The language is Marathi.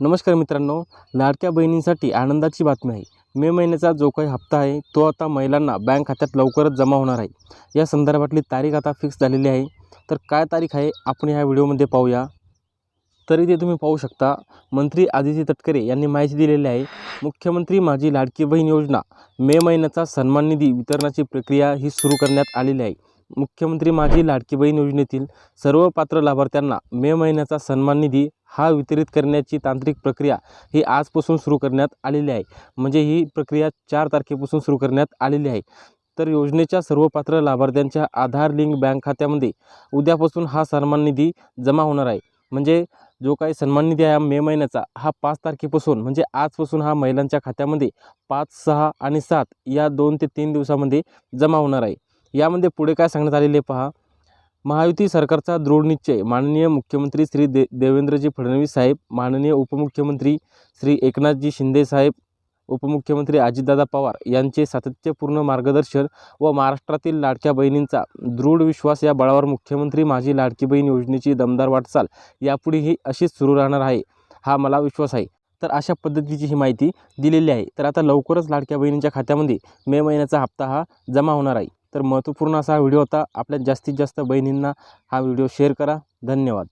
नमस्कार मित्रांनो लाडक्या बहिणींसाठी आनंदाची बातमी आहे. मे महिन्याचा जो काही हप्ता आहे तो आता महिलांना बँक खात्यात लवकरच जमा होणार आहे. या संदर्भातली तारीख आता फिक्स झालेली आहे. तर काय तारीख आहे आपण ह्या व्हिडिओमध्ये पाहूया. तरी ते तुम्ही पाहू शकता मंत्री आदिती तटकरे यांनी माहिती दिलेली आहे मुख्यमंत्री माझी लाडकी बहीण योजना मे महिन्याचा सन्मान निधी वितरणाची प्रक्रिया ही सुरू करण्यात आलेली आहे. मुख्यमंत्री माझी लाडकी बहीण योजनेतील सर्व पात्र लाभार्थ्यांना मे महिन्याचा सन्मान निधी हा वितरित करण्याची तांत्रिक प्रक्रिया ही आजपासून सुरू करण्यात आलेली आहे. म्हणजे ही प्रक्रिया चार तारखेपासून सुरू करण्यात आलेली आहे. तर योजनेच्या सर्व पात्र लाभार्थ्यांच्या आधार लिंक बँक खात्यामध्ये उद्यापासून हा सन्मान निधी जमा होणार आहे. म्हणजे जो काही सन्मान निधी आहे मे महिन्याचा हा पाच तारखेपासून म्हणजे आजपासून हा महिलांच्या खात्यामध्ये पाच सहा आणि सात या दोन ते तीन दिवसामध्ये जमा होणार आहे. यामध्ये पुढे काय सांगण्यात आलेले पहा. महायुती सरकारचा दृढ निश्चय. माननीय मुख्यमंत्री श्री दे देवेंद्रजी फडणवीस साहेब माननीय उपमुख्यमंत्री श्री एकनाथजी शिंदे साहेब उपमुख्यमंत्री अजितदादा पवार यांचे सातत्यपूर्ण मार्गदर्शन व महाराष्ट्रातील लाडक्या बहिणींचा दृढ विश्वास या बळावर मुख्यमंत्री माझी लाडकी बहीण योजनेची दमदार वाटचाल यापुढेही अशीच सुरू राहणार आहे हा मला विश्वास आहे. तर अशा पद्धतीची ही माहिती दिलेली आहे. तर आता लवकरच लाडक्या बहिणींच्या खात्यामध्ये मे महिन्याचा हप्ता हा जमा होणार आहे. तर महत्त्वपूर्ण असा हा व्हिडिओ होता. आपल्या जास्तीत जास्त बहिणींना हा व्हिडिओ शेअर करा. धन्यवाद.